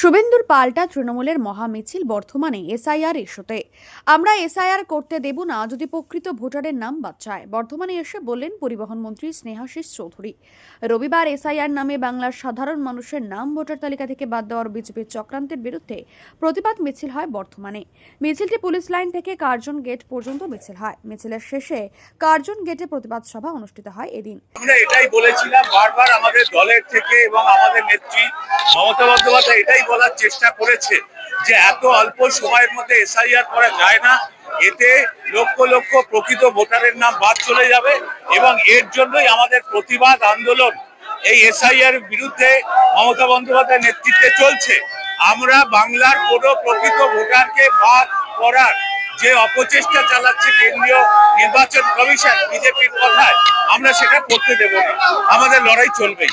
শুভেন্দুর পাল্টা তৃণমূলের মহামিছিল বর্তমানে এসআইআর ইস্যুতে। আমরা এসআইআর করতে দেব না, যদি প্রকৃত ভোটারের নাম বাচ্চায় চায় বর্তমানে এসে বললেন পরিবহন মন্ত্রী স্নেহাশিস চৌধুরী। রবিবার এসআইআর নামে বাংলার সাধারণ মানুষের নাম ভোটার তালিকা থেকে বাদ দেওয়ার বিজেপির চক্রান্তের বিরুদ্ধে প্রতিবাদ মিছিল হয় বর্তমানে মিছিলটি পুলিশ লাইন থেকে কার্জন গেট পর্যন্ত মিছিল হয়। মিছিলের শেষে কার্জন গেটে প্রতিবাদ সভা অনুষ্ঠিত হয় এদিন। আমরা এটাই বলেছিলাম, বারবার আমাদের দলের থেকে এবং আমাদের নেত্রী মমতা বন্দ্যোপাধ্যায় এটাই বলার চেষ্টা করেছে যে এত অল্প সময়ের মধ্যে এসআইআর করা যায় না। এতে লক্ষ লক্ষ প্রকৃত ভোটারের নাম বাদ চলে যাবে এবং এর জন্যই আমাদের প্রতিবাদ আন্দোলন এই এসআইআর বিরুদ্ধে মমতা বন্দ্যোপাধ্যায়ের নেতৃত্বে চলছে। আমরা বাংলার কোনো প্রকৃত ভোটারকে বাদ করার যে অপচেষ্টা চালাচ্ছে কেন্দ্রীয় নির্বাচন কমিশন, বিজেপির কথায়, আমরা সেটা করতে দেব না। আমাদের লড়াই চলবেই।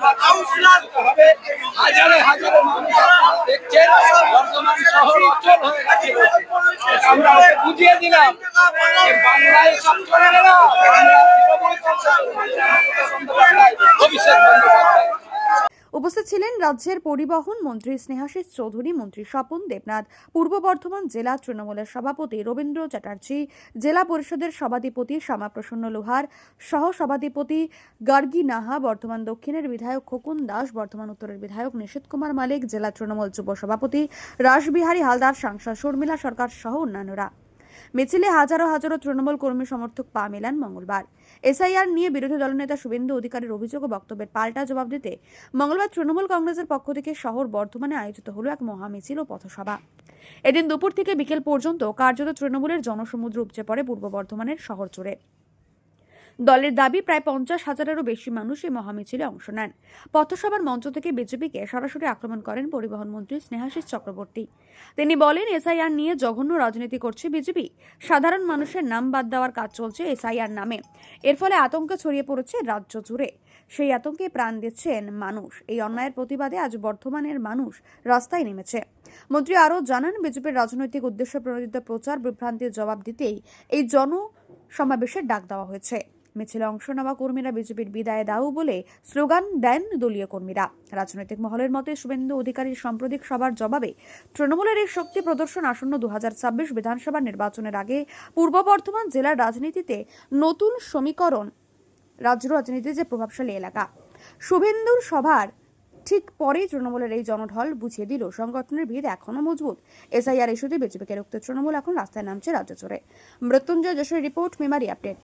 হাজারে হাজারে মানুষ বর্ধমান শহর আমরা বুঝিয়ে দিলাম বাংলায় সব বন্দ্যোপাধ্যায় উপস্থিত ছিলেন রাজ্যের পরিবহন মন্ত্রী স্নেহাশিস চৌধুরী, মন্ত্রী স্বপন দেবনাথ, পূর্ব বর্ধমান জেলা তৃণমূলের সভাপতি রবীন্দ্র চ্যাটার্জি, জেলা পরিষদের সভাধিপতি শ্যামাপ্রসন্ন লোহার, সহ সভাধিপতি গার্গী নাহা, বর্ধমান দক্ষিণের বিধায়ক খোকন দাস, বর্ধমান উত্তরের বিধায়ক নিশীত কুমার মালিক, জেলা তৃণমূল যুব সভাপতি রাসবিহারী হালদার, সাংসদ শর্মিলা সরকার সহ অন্যান্যরা। মিছিলে হাজারো হাজারো তৃণমূল কর্মী সমর্থক পা মেলান মঙ্গলবার। এসআইআর নিয়ে বিরোধী দলনেতা শুভেন্দু অধিকারের অভিযোগ ও বক্তব্যের পাল্টা জবাব দিতে মঙ্গলবার তৃণমূল কংগ্রেসের পক্ষ থেকে শহর বর্ধমানে আয়োজিত হলো এক মহামিছিল ও পথসভা। এদিন দুপুর থেকে বিকেল পর্যন্ত কার্যত তৃণমূলের জনসমুদ্র উপচে পড়ে পূর্ব বর্ধমানের শহর জুড়ে। দলের দাবি, প্রায় পঞ্চাশ হাজারেরও বেশি মানুষ এই মহামিছিলে অংশ নেন। পথসভার মঞ্চ থেকে বিজেপিকে সরাসরি আক্রমণ করেন পরিবহন মন্ত্রী স্নেহাশিস চক্রবর্তী। তিনি বলেন, এসআইআর নিয়ে জঘন্য রাজনীতি করছে বিজেপি। সাধারণ মানুষের নাম বাদ দেওয়ার কাজ চলছে এসআইআর নামে। এর ফলে আতঙ্ক ছড়িয়ে পড়েছে রাজ্য জুড়ে। সেই আতঙ্কে প্রাণ দিচ্ছেন মানুষ। এই অন্যায়ের প্রতিবাদে আজ বর্ধমানের মানুষ রাস্তায় নেমেছে। মন্ত্রী আরও জানান, বিজেপির রাজনৈতিক উদ্দেশ্য প্রণোদিত প্রচার বিভ্রান্তির জবাব দিতেই এই জন সমাবেশের ডাক দেওয়া হয়েছে। মিছিলে অংশ নেওয়া কর্মীরা বিজেপির বিদায় দাও বলে স্লোগান দেন দলীয় কর্মীরা। রাজনৈতিক মহলের মতে শুভেন্দু অধিকারীর সাম্প্রতিক সভার জবাবে তৃণমূলের এই শক্তি প্রদর্শন আসন্ন দু হাজার ছাব্বিশ বিধানসভা নির্বাচনের আগে পূর্ব বর্ধমান জেলার রাজনীতিতে নতুন সমীকরণ রাজ্য রাজনীতির যে প্রভাবশালী এলাকা। শুভেন্দুর সভার ঠিক পরেই তৃণমূলের এই জনঢল বুঝিয়ে দিল, সংগঠনের ভিড় এখনও মজবুত। এসআইআর ইস্যুতে বিজেপিকে রুখতে তৃণমূল এখন রাস্তায় নামছে রাজ্য জুড়ে। Mrityunjoy Jashore report, Memari update.